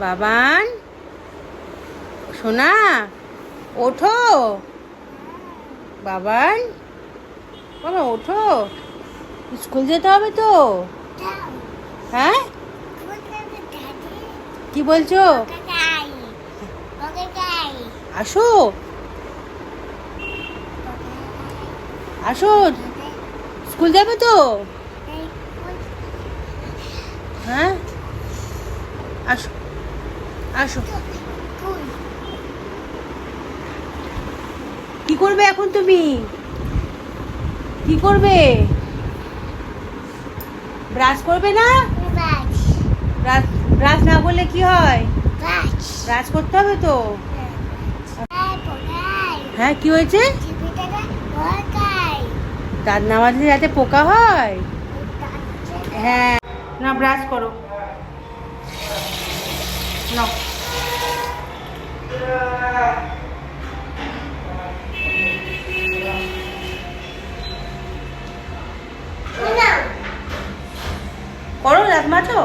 বাবান। সোনা, ওঠো। বাবান। বাবা, ওঠো। স্কুল যেতে হবে তো? হ্যাঁ? কি বলছো? আসো। আসো। স্কুল যাবে তো? হ্যাঁ? আসো। আসো। কি করবে এখন তুমি? কি করবে? ব্রাশ করবে না? ব্রাশ ব্রাশ না করলে কি হয়? ব্রাশ করতে হবে তো? হ্যাঁ কি হয়েছে? দাঁত না মাজলে যাতে পোকা হয়। হ্যাঁ। না ব্রাশ করো। নাও করো দাঁত মাজো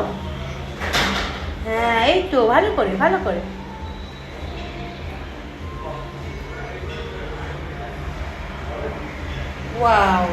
হ্যাঁ এই তো ভালো করে ভালো করে। ওয়াও